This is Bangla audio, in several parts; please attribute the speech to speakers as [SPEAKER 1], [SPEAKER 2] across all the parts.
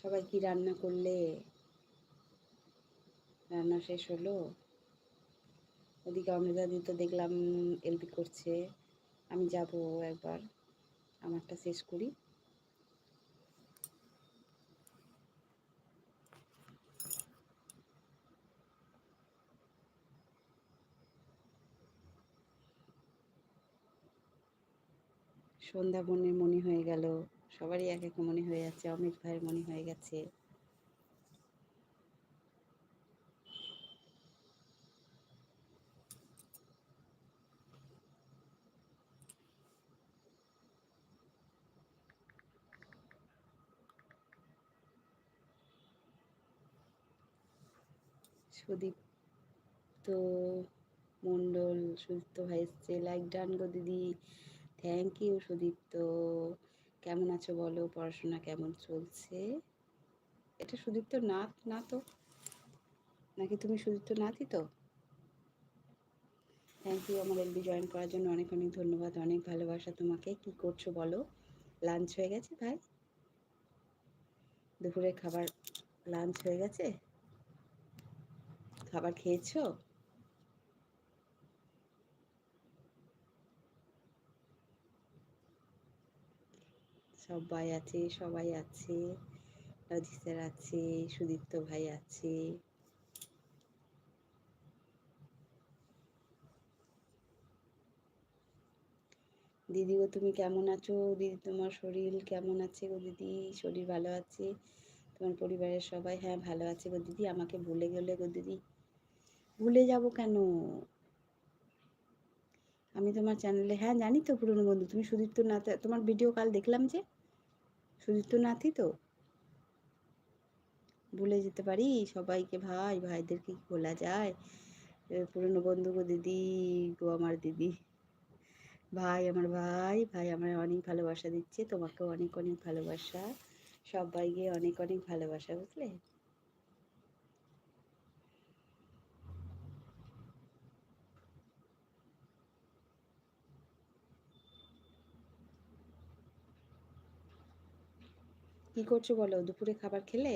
[SPEAKER 1] সবাই কি রান্না করলে? রান্না শেষ হলো? ওদিকে অমৃতা দি তো দেখলাম এলপি করছে। আমি যাব একবার, আমারটা শেষ করি। সন্ধ্যা বোনের মনে হয়ে গেল সবারই এক এক মনে হয়ে যাচ্ছে অমিত ভাইয়ের মনে হয়ে গেছে। সুদীপ্ত মণ্ডল, সুদীপ্ত ভাই এসছে লাইক ডান গো দিদি। Thank you Sudipta. কেমন আছো বলো? পড়াশোনা কেমন চলছে? এটা সুদীপ্ত নাথ না তো নাকি তুমি সুদীপ্ত নাথই তো? থ্যাংক ইউ আমার এলবি জয়েন করার জন্য অনেক অনেক ধন্যবাদ, অনেক ভালোবাসা তোমাকে। কি করছ বলো? লাঞ্চ হয়ে গেছে ভাই? দুপুরে খাবার লাঞ্চ হয়ে গেছে? খাবার খেয়েছো? সবাই আছে সবাই আছে। স্যার আছে, সুদীপ্ত ভাই আছে। দিদি গো, তুমি কেমন আছো? দিদি, তোমার শরীর কেমন আছে গো দিদি? শরীর ভালো আছে? তোমার পরিবারের সবাই? হ্যাঁ ভালো আছে গো দিদি। আমাকে ভুলে গেলে গো দিদি। ভুলে যাব কেন? আমি তোমার চ্যানেলে হ্যাঁ জানি তো পুরনো বন্ধু। তুমি সুদীপ্ত নাথ তোমার ভিডিও কাল দেখলাম যে? সুদীপ্ত নাতি তো। ভুলে যেতে পারি সবাইকে, ভাই, ভাইদেরকে কি বলা যায়? পুরনো বন্ধু গো দিদি গো আমার দিদি। ভাই আমার ভাই ভাই আমার অনেক ভালোবাসা দিচ্ছে, তোমাকেও অনেক অনেক ভালোবাসা। সবাইকে অনেক অনেক ভালোবাসা, বুঝলে? কি করছ বলো? দুপুরে খাবার খেলে?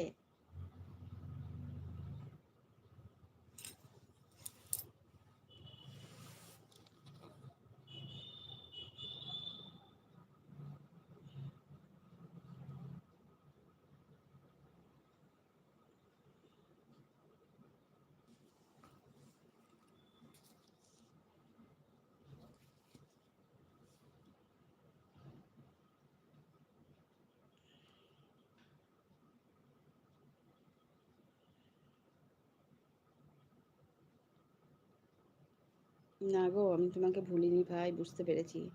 [SPEAKER 1] না গো, আমি তোমাকে ভুলিনি ভাই, বুঝতে পেরেছি।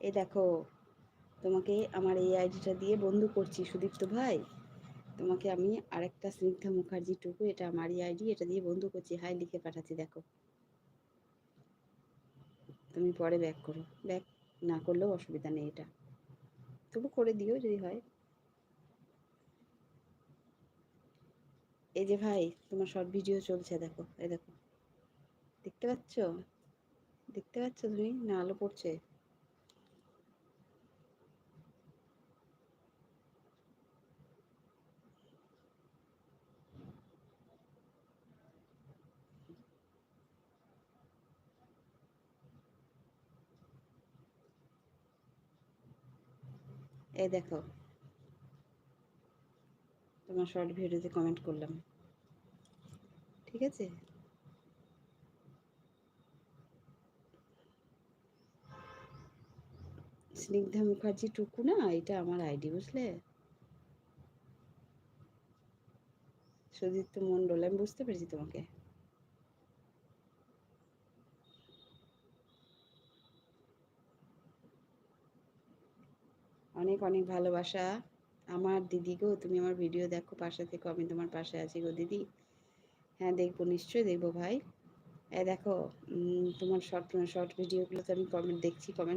[SPEAKER 1] এ দেখো, তোমাকে আমার এই আইডিটা দিয়ে বন্ধু করছি, সুদীপ্ত ভাই। তোমাকে আমি আরেকটা স্নিগ্ধা মুখার্জি টুকু, এটা আমারই আইডি, এটা দিয়ে বন্ধু করছি, হাই লিখে পাঠাচ্ছি, দেখো। তুমি পরে ব্যাক করো, ব্যাক না করলেও অসুবিধা নেই এটা। তবু করে দিও যদি হয়। এই যে ভাই, তোমার শর্ট ভিডিও চলছে, দেখো, এই দেখো। দেখতে পাচ্ছ? দেখতে পাচ্ছ তুমি? না, আলো পড়ছে। এই দেখো। তোমার শর্ট ভিডিওতে কমেন্ট করলাম। ঠিক আছে? স্নিগ্ধা মুখার্জি টুকু না, এটা আমার আইডি বুঝলে? সুদীপ্ত মন্ডল আমি বুঝতে পেরেছি তোমাকে। অনেক অনেক ভালোবাসা। আমার দিদি গো, তুমি আমার ভিডিও দেখো, পাশে থেকে, আমি তোমার পাশে আছি গো দিদি। হ্যাঁ দেখব, নিশ্চয়ই দেখব ভাই। এ দেখো তোমার শর্ট শর্ট ভিডিওগুলোতে আমি কমেন্ট দেখছি কমেন্ট